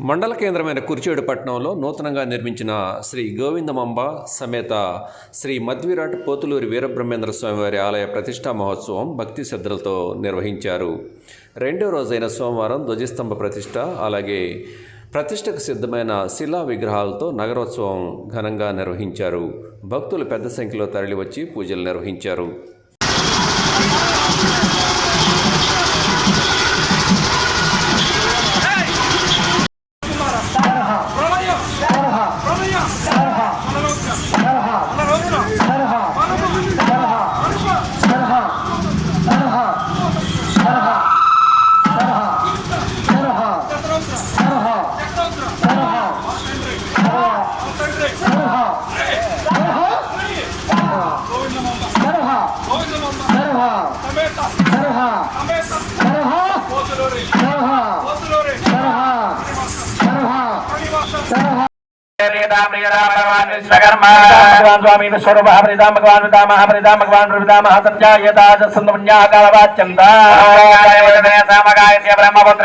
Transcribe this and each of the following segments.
మండల కేంద్రమైన కుర్చేడు పట్టణంలో నూతనంగా నిర్మించిన శ్రీ గోవిందమంబ సమేత శ్రీ మధ్విరాట్ పోతులూరి వీరబ్రహ్మేంద్ర స్వామివారి ఆలయ ప్రతిష్టా మహోత్సవం భక్తి శ్రద్ధలతో నిర్వహించారు. రెండో రోజైన సోమవారం ధ్వజస్తంభ ప్రతిష్ట అలాగే ప్రతిష్టకు సిద్ధమైన శిలా విగ్రహాలతో నగరోత్సవం ఘనంగా నిర్వహించారు. భక్తులు పెద్ద సంఖ్యలో తరలివచ్చి పూజలు నిర్వహించారు. భగవాన్ స్వరూప హరిదాం భగవాన్ విదామ హరిదాం భగవాన్ విదామ సంధ్యాయతాచంద్రపుణ్యాకాలవాచ్యంత బ్రహ్మపుత్ర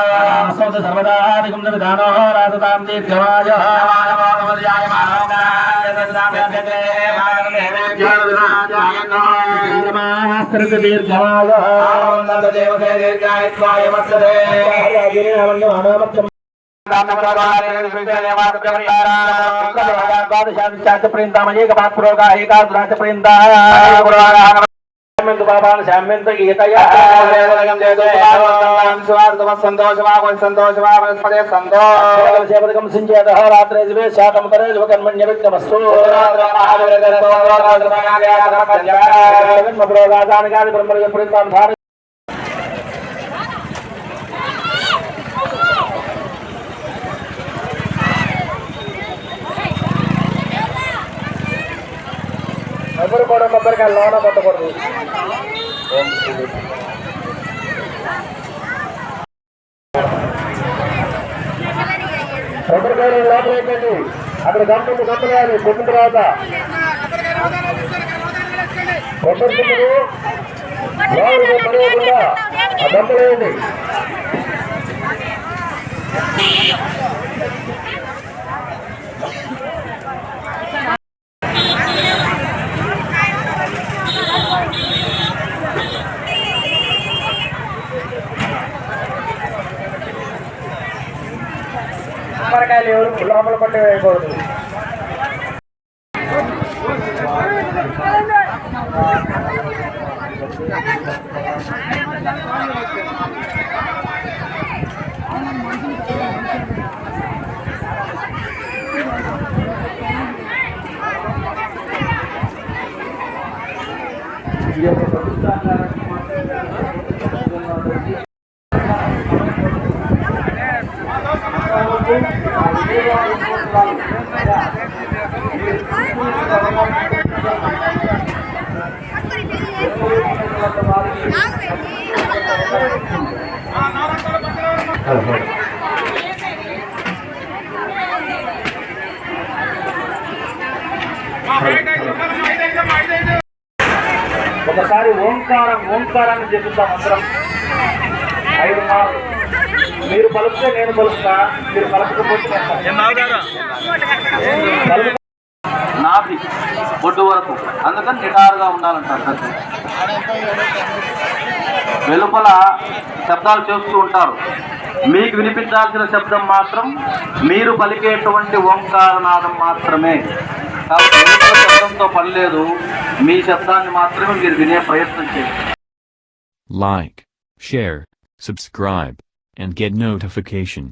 ॐ सर्वदादिकं सविधानो राजतां दीर्घमाय दीर्घमाय ृंदामयेक पात्रोगा एकाग्राच वृंदा విగుణ విధానో రాజతాం దీర్ఘమాయ దీర్ఘమాయ సంతోషం ఎవరు కూడా కొబ్బరికాయ లోన కొట్టకూడదు కొబ్బరికాయలు లోపల అక్కడ గంటలు గంటలు కొట్టిన తర్వాత. కొబ్బరి తుమ్ములు లోపలికి పడేయకుండా ఆ గంటలు కొబ్బరికాయలు ఎవరు లోపల పట్టి వేయకూడదు. ఒకసారి ఓంకారం ఓంకారాన్ని చెప్తాం అందరం. ఐదు మార్లు. మీరు పలుకుతే నేను పలుకుతా మీరు పలకపోతే పలుకు- నాభి బొడ్డు వరకు. అందుకని నిటారుగా ఉండాలంటారు. వెలుపల శబ్దాలు చేస్తూ ఉంటారు. మీకు వినిపించాల్సిన శబ్దం మాత్రం మీరు పలికేటువంటి ఓంకారనాదం మాత్రమే. కాబట్టి శబ్దంతో పని లేదు. మీ శబ్దాన్ని మాత్రమే మీరు వినే ప్రయత్నం చేయండి. Like share subscribe and get notification.